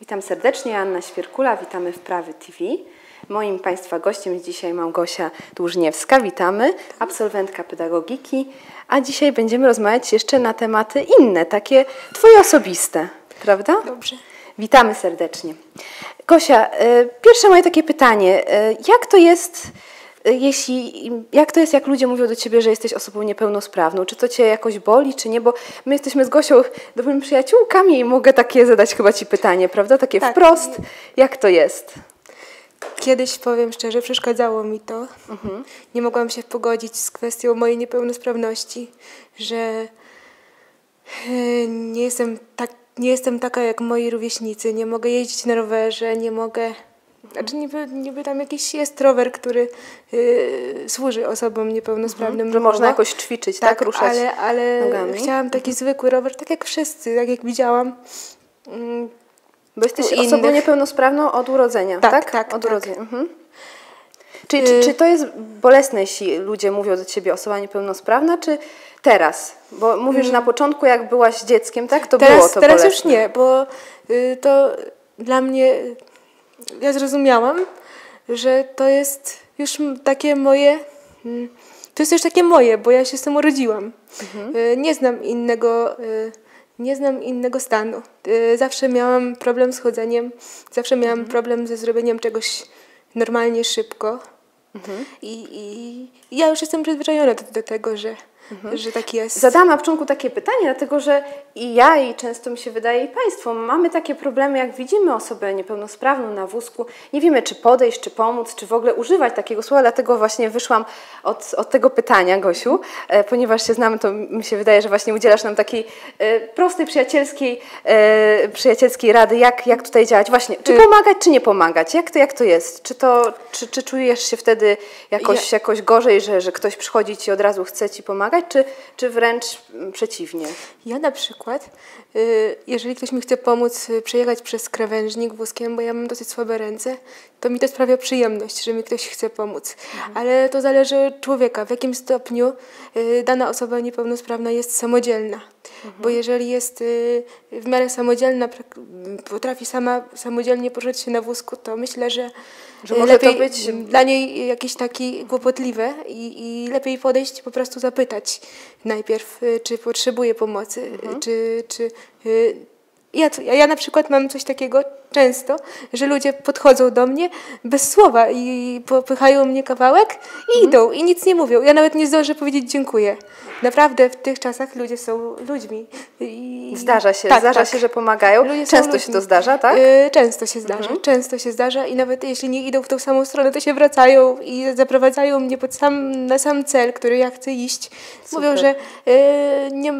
Witam serdecznie, Anna Świerkula, witamy w Prawy TV. Moim Państwa gościem jest dzisiaj Małgosia Dłużniewska, witamy, absolwentka pedagogiki, a dzisiaj będziemy rozmawiać jeszcze na tematy inne, takie Twoje osobiste, prawda? Dobrze. Witamy serdecznie. Gosia, y, pierwsze moje takie pytanie, y, jak to jest, jeśli, jak to jest, jak ludzie mówią do Ciebie, że jesteś osobą niepełnosprawną? Czy to Cię jakoś boli, czy nie? Bo my jesteśmy z Gosią dobrymi przyjaciółkami i mogę takie zadać chyba Ci pytanie, prawda? Takie Tak. wprost. Jak to jest? Kiedyś, powiem szczerze, przeszkadzało mi to. Mhm. Nie mogłam się pogodzić z kwestią mojej niepełnosprawności, że e, nie jestem, tak, nie jestem taka jak moi rówieśnicy. Nie mogę jeździć na rowerze, nie mogę... Znaczy niby, niby tam jakiś jest rower, który e, służy osobom niepełnosprawnym. Że można jakoś ćwiczyć, tak? Ruszać ale, ale nogami. chciałam taki zwykły rower, tak jak wszyscy, tak jak widziałam. Mm, Bo jesteś osobą niepełnosprawną od urodzenia, tak? Tak, tak, Od tak. urodzenia. Mhm. Czy, czy, czy to jest bolesne, jeśli ludzie mówią do ciebie osoba niepełnosprawna, czy teraz? Bo mówisz, że na początku, jak byłaś dzieckiem, tak? To było teraz, to teraz bolesne. już nie, bo y, to dla mnie, ja zrozumiałam, że to jest już takie moje, mm, to jest już takie moje, bo ja się z tym urodziłam. Mhm. Y, Nie znam innego, y, nie znam innego stanu. Y, Zawsze miałam problem z chodzeniem, zawsze miałam Mhm. problem ze zrobieniem czegoś normalnie szybko. Mhm. I, i ja już jestem przyzwyczajona do, do tego, że, Mhm. że tak jest. Zadałam na początku takie pytanie, dlatego że i ja, i często mi się wydaje, i Państwo, mamy takie problemy, jak widzimy osobę niepełnosprawną na wózku, nie wiemy, czy podejść, czy pomóc, czy w ogóle używać takiego słowa, dlatego właśnie wyszłam od, od tego pytania, Gosiu, e, ponieważ się znamy, to mi się wydaje, że właśnie udzielasz nam takiej e, prostej, przyjacielskiej, e, przyjacielskiej rady, jak, jak tutaj działać. Właśnie, czy Y- pomagać, czy nie pomagać? Jak to, jak to jest? Czy, to, czy, czy czujesz się wtedy jakoś, jakoś gorzej, że, że ktoś przychodzi Ci od razu chce Ci pomagać, czy, czy wręcz mm, przeciwnie? Ja na przykład, y, jeżeli ktoś mi chce pomóc y, przejechać przez krawężnik wózkiem, bo ja mam dosyć słabe ręce, to mi to sprawia przyjemność, że mi ktoś chce pomóc. Ale to zależy od człowieka, w jakim stopniu y, dana osoba niepełnosprawna jest samodzielna. Bo jeżeli jest w miarę samodzielna, potrafi sama samodzielnie poruszać się na wózku, to myślę, że, Że może to być- dla niej jakieś takie kłopotliwe i, i lepiej podejść, po prostu zapytać najpierw, y, czy potrzebuje pomocy, Mhm. y, czy, czy y, ja, ja na przykład mam coś takiego często, że ludzie podchodzą do mnie bez słowa i popychają mnie kawałek i Mhm. idą i nic nie mówią. Ja nawet nie zdążę powiedzieć dziękuję. Naprawdę w tych czasach ludzie są ludźmi. I... Zdarza się, Tak, zdarza tak. się, że pomagają. Ludzie Często się to zdarza, tak? Y, często się zdarza, często się zdarza i nawet jeśli nie idą w tą samą stronę, to się wracają i zaprowadzają mnie pod sam, na sam cel, który ja chcę iść. Mówią, że y, nie,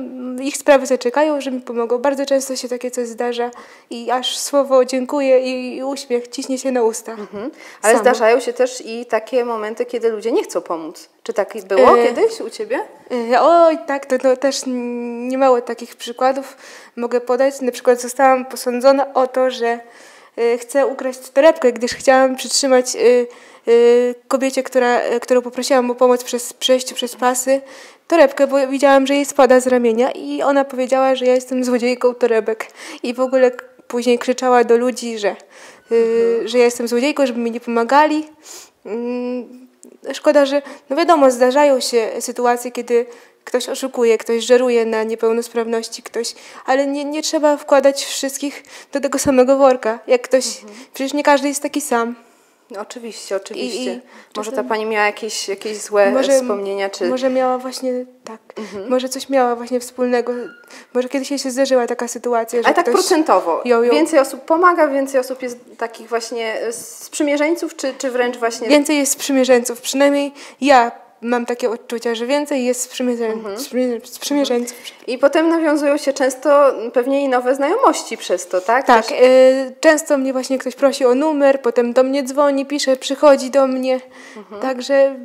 ich sprawy zaczekają, że mi pomogą. Bardzo często się takie coś zdarza i aż słowo dziękuję i, i uśmiech ciśnie się na usta. Mhm. Ale Samo. zdarzają się też i takie momenty, kiedy ludzie nie chcą pomóc. Czy tak było E, kiedyś u Ciebie? Y, Oj, tak, to, to też niemało takich przykładów mogę podać. Na przykład zostałam posądzona o to, że y, chcę ukraść torebkę, gdyż chciałam przytrzymać kobiecie, która, którą poprosiłam o pomoc przez przejściu przez pasy, torebkę, bo widziałam, że jej spada z ramienia i ona powiedziała, że ja jestem złodziejką torebek. I w ogóle później krzyczała do ludzi, że, y, że ja jestem złodziejką, żeby mi nie pomagali. Mm, Szkoda, że no wiadomo, zdarzają się sytuacje, kiedy ktoś oszukuje, ktoś żeruje na niepełnosprawności, ktoś, ale nie, nie trzeba wkładać wszystkich do tego samego worka. Jak ktoś, przecież nie każdy jest taki sam. No, oczywiście, oczywiście. i Może ta Pani miała jakieś, jakieś złe Może- wspomnienia, czy... Może miała właśnie tak, może coś miała właśnie wspólnego, może kiedyś jej się zdarzyła taka sytuacja, że Ale tak procentowo. Więcej osób pomaga, więcej osób jest takich właśnie sprzymierzeńców, czy, czy wręcz właśnie... Więcej jest sprzymierzeńców, przynajmniej ja mam takie odczucia, że więcej jest. Mhm. sprzymierzeńców. I potem nawiązują się często pewnie i nowe znajomości przez to, tak? Tak, Też- y, często mnie właśnie ktoś prosi o numer, potem do mnie dzwoni, pisze, przychodzi do mnie. Mhm. Także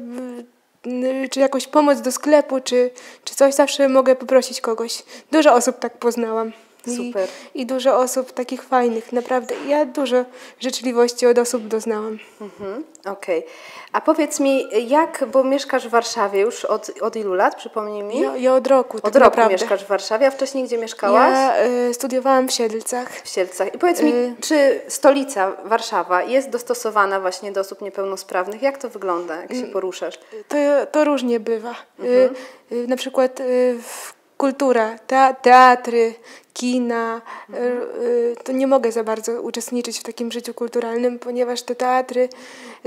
y, y, czy jakąś pomoc do sklepu, czy, czy coś, zawsze mogę poprosić kogoś. Dużo osób tak poznałam. Super. I, I dużo osób takich fajnych, naprawdę. Ja dużo życzliwości od osób doznałam. Mhm, Okej. A powiedz mi, jak, bo mieszkasz w Warszawie już od, od ilu lat, przypomnij mi? Ja, ja od roku, od tak roku naprawdę. mieszkasz w Warszawie, a wcześniej gdzie mieszkałaś? Ja y, studiowałam w Siedlcach. W Sielcach. I powiedz mi, Y- czy stolica Warszawa jest dostosowana właśnie do osób niepełnosprawnych? Jak to wygląda, jak Mm. się poruszasz? To, to różnie bywa. Mhm. Y, na przykład w kultura, te, teatry, kina, Mhm. y, y, to nie mogę za bardzo uczestniczyć w takim życiu kulturalnym, ponieważ te teatry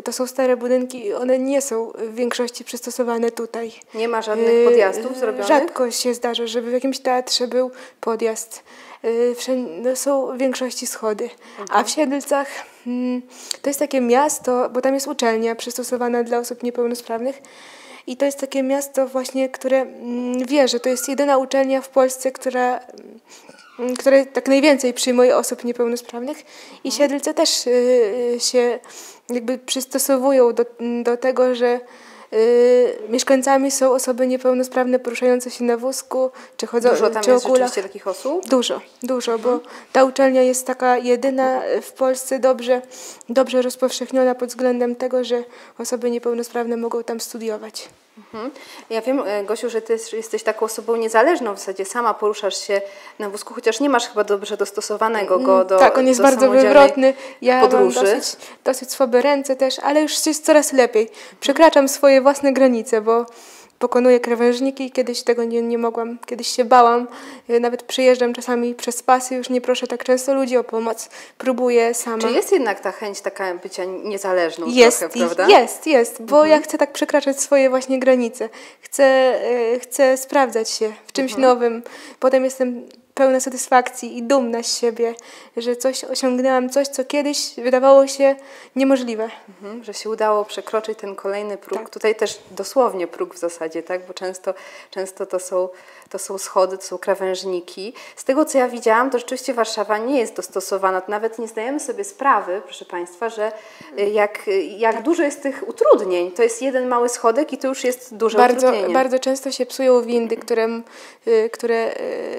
to są stare budynki i one nie są w większości przystosowane tutaj. Nie ma żadnych Y, podjazdów zrobionych? Rzadko się zdarza, żeby w jakimś teatrze był podjazd. Y, wszędzie- No, są w większości schody. A w Siedlcach mm, to jest takie miasto, bo tam jest uczelnia przystosowana dla osób niepełnosprawnych. I to jest takie miasto właśnie, które mm, wie, że to jest jedyna uczelnia w Polsce, która, mm, która tak najwięcej przyjmuje osób niepełnosprawnych. I Siedlce też y, y, się jakby przystosowują do, do tego, że mieszkańcami są osoby niepełnosprawne poruszające się na wózku, czy chodzą Dużo tam czy jest o kulach. rzeczywiście takich osób? Dużo, dużo, bo ta uczelnia jest taka jedyna w Polsce dobrze, dobrze rozpowszechniona pod względem tego, że osoby niepełnosprawne mogą tam studiować. Mhm. Ja wiem, e, Gosiu, że ty jesteś taką osobą niezależną, w zasadzie sama poruszasz się na wózku, chociaż nie masz chyba dobrze dostosowanego go do tak, on jest bardzo wywrotny. Ja podróży. mam dosyć, dosyć słabe ręce też, ale już jest coraz lepiej. Przekraczam swoje własne granice, bo pokonuję krawężniki. Kiedyś tego nie, nie mogłam, kiedyś się bałam. Y, Nawet przyjeżdżam czasami przez pasy, już nie proszę tak często ludzi o pomoc. Próbuję sama. Czy jest jednak ta chęć taka bycia niezależną Jest, trochę, prawda? jest, jest, bo ja chcę tak przekraczać swoje właśnie granice. Chcę, y, chcę sprawdzać się w czymś nowym. Potem jestem pełna satysfakcji i dumna z siebie, że coś osiągnęłam, coś, co kiedyś wydawało się niemożliwe. Mhm, że się udało przekroczyć ten kolejny próg. Tak. Tutaj też dosłownie próg w zasadzie, tak? bo często, często to, są, to są schody, to są krawężniki. Z tego, co ja widziałam, to rzeczywiście Warszawa nie jest dostosowana. To nawet nie zdajemy sobie sprawy, proszę Państwa, że y, jak, y, jak Tak. dużo jest tych utrudnień. To jest jeden mały schodek i to już jest duże Bardzo, utrudnienie. bardzo często się psują windy, które, y, które,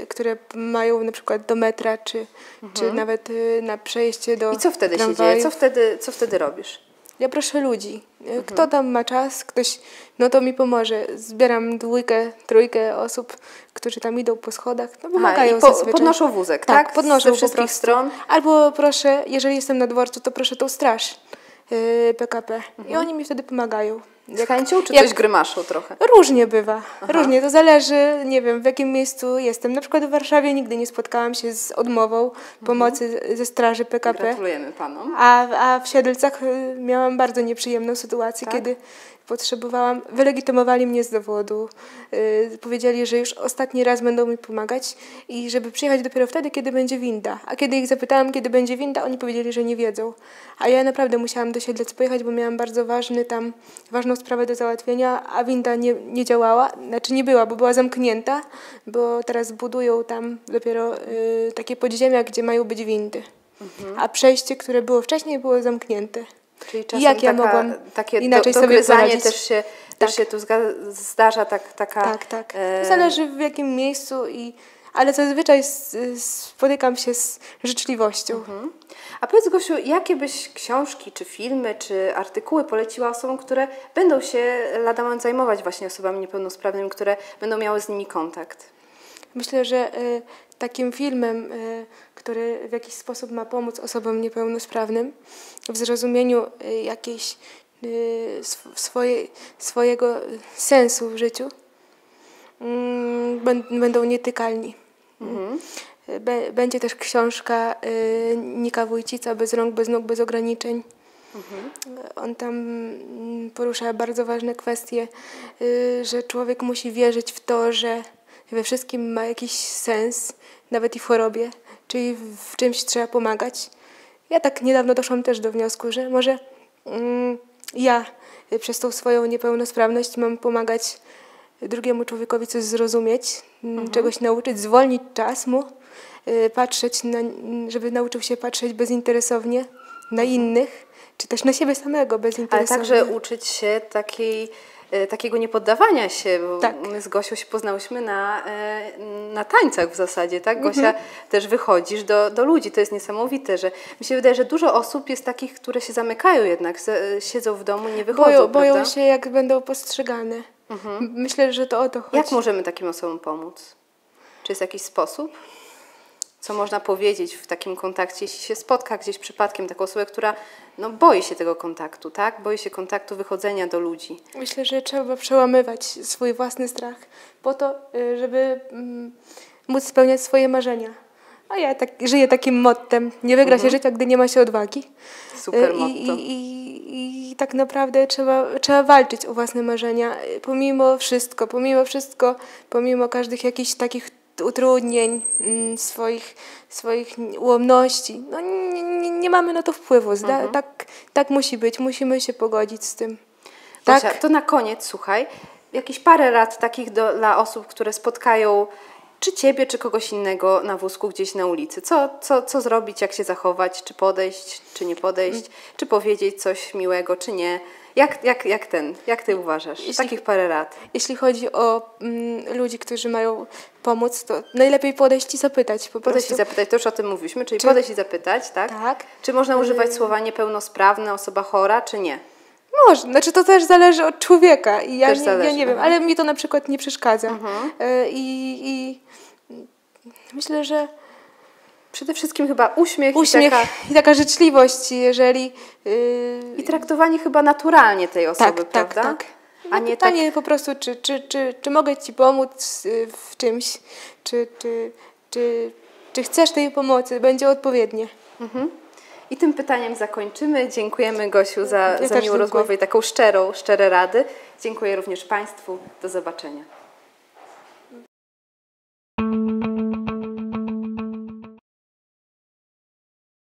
które mają na przykład do metra, czy, czy nawet na przejście do I co wtedy się dzieje? Co wtedy, co wtedy robisz? Ja proszę ludzi. Mhm. Kto tam ma czas, ktoś, no to mi pomoże. Zbieram dwójkę, trójkę osób, którzy tam idą po schodach. No pomagają i po, zazwyczaj. podnoszą wózek, Tak, tak? podnoszą Ze wszystkich stron. Albo proszę, jeżeli jestem na dworcu, to proszę tą straż PKP. I oni mi wtedy pomagają. Z chęcią, czy jak- coś grymaszą trochę? Różnie bywa. Różnie. To zależy, nie wiem, w jakim miejscu jestem. Na przykład w Warszawie nigdy nie spotkałam się z odmową pomocy ze straży PKP. Gratulujemy Panom. A, a w Siedlcach y, miałam bardzo nieprzyjemną sytuację, Tak? kiedy potrzebowałam, wylegitymowali mnie z dowodu, y, powiedzieli, że już ostatni raz będą mi pomagać i żeby przyjechać dopiero wtedy, kiedy będzie winda. A kiedy ich zapytałam, kiedy będzie winda, oni powiedzieli, że nie wiedzą. A ja naprawdę musiałam do Siedlec pojechać, bo miałam bardzo ważny tam, ważną sprawę do załatwienia, a winda nie, nie działała, znaczy nie była, bo była zamknięta, bo teraz budują tam dopiero y, takie podziemia, gdzie mają być windy. A przejście, które było wcześniej, było zamknięte. Czyli I czasem jak ja taka, mogłam takie inaczej do, sobie poradzić? też się, Tak. też się tu zdarza tak, taka... Tak, tak. e, Zależy w jakim miejscu, i, ale zazwyczaj spotykam się z życzliwością. Mhm. A powiedz Gosiu, jakie byś książki, czy filmy, czy artykuły poleciła osobom, które będą się lada moment zajmować właśnie osobami niepełnosprawnymi, które będą miały z nimi kontakt? Myślę, że y, takim filmem, y, który w jakiś sposób ma pomóc osobom niepełnosprawnym w zrozumieniu y, jakiejś y, sw- swoje, swojego sensu w życiu, mm, bę- będą nietykalni. Bę- Będzie też książka Nika Wójcica Bez rąk, bez nóg, bez ograniczeń. On tam mm, porusza bardzo ważne kwestie, że człowiek musi wierzyć w to, że we wszystkim ma jakiś sens, nawet i w chorobie, czyli w czymś trzeba pomagać. Ja tak niedawno doszłam też do wniosku, że może mm, ja y, przez tą swoją niepełnosprawność mam pomagać drugiemu człowiekowi coś zrozumieć, mm, czegoś nauczyć, zwolnić czas mu, y, patrzeć, na, żeby nauczył się patrzeć bezinteresownie na innych, czy też na siebie samego Ale bezinteresownie. także uczyć się takiej takiego niepoddawania się, bo Tak. my z Gosią się poznałyśmy na, e, na tańcach w zasadzie, tak? Gosia, też wychodzisz do, do ludzi, to jest niesamowite, że mi się wydaje, że dużo osób jest takich, które się zamykają jednak, siedzą w domu, nie wychodzą, Boją, boją się, jak będą postrzegane. Myślę, że to o to chodzi. Jak możemy takim osobom pomóc? Czy jest jakiś sposób? Co można powiedzieć w takim kontakcie, jeśli się spotka gdzieś przypadkiem taką osobę, która no, boi się tego kontaktu, tak? Boi się kontaktu, wychodzenia do ludzi. Myślę, że trzeba przełamywać swój własny strach po to, y, żeby mm, móc spełniać swoje marzenia. A ja tak, żyję takim mottem, nie wygra się życia, gdy nie ma się odwagi. Super Y, motto. I, i, i, tak naprawdę trzeba, trzeba walczyć o własne marzenia, pomimo wszystko, pomimo wszystko, pomimo każdych jakichś takich utrudnień, mm, swoich, swoich ułomności. No, nie, nie, nie mamy na to wpływu. Mhm. tak, tak musi być, musimy się pogodzić z tym. Tak. to na koniec, słuchaj, jakieś parę rad takich do, dla osób, które spotkają czy ciebie, czy kogoś innego na wózku gdzieś na ulicy. Co, co, co zrobić, jak się zachować, czy podejść, czy nie podejść, czy powiedzieć coś miłego, czy nie. Jak, jak, jak ten, jak ty uważasz? Takich parę rad. Jeśli chodzi o mm, ludzi, którzy mają pomóc, to najlepiej podejść i zapytać po Podejść i zapytać, to już o tym mówiliśmy, czyli Czy- podejść i zapytać, tak? Tak. Czy można używać słowa niepełnosprawny, osoba chora, czy nie? Może, znaczy to też zależy od człowieka i ja, Też nie, zależy, ja nie wiem, mhm. ale mi to na przykład nie przeszkadza. E, I, i myślę, że Przede wszystkim chyba uśmiech, uśmiech I, taka, i taka życzliwość, jeżeli... Yy, i traktowanie chyba naturalnie tej osoby, tak, tak, prawda? tak. A No nie tak pytanie po prostu, czy, czy, czy, czy mogę Ci pomóc y, w czymś, czy, czy, czy, czy chcesz tej pomocy, będzie odpowiednie. Mhm. I tym pytaniem zakończymy. Dziękujemy Gosiu za, Ja za miłą rozmowę i taką szczerą, szczere rady. Dziękuję również Państwu. Do zobaczenia.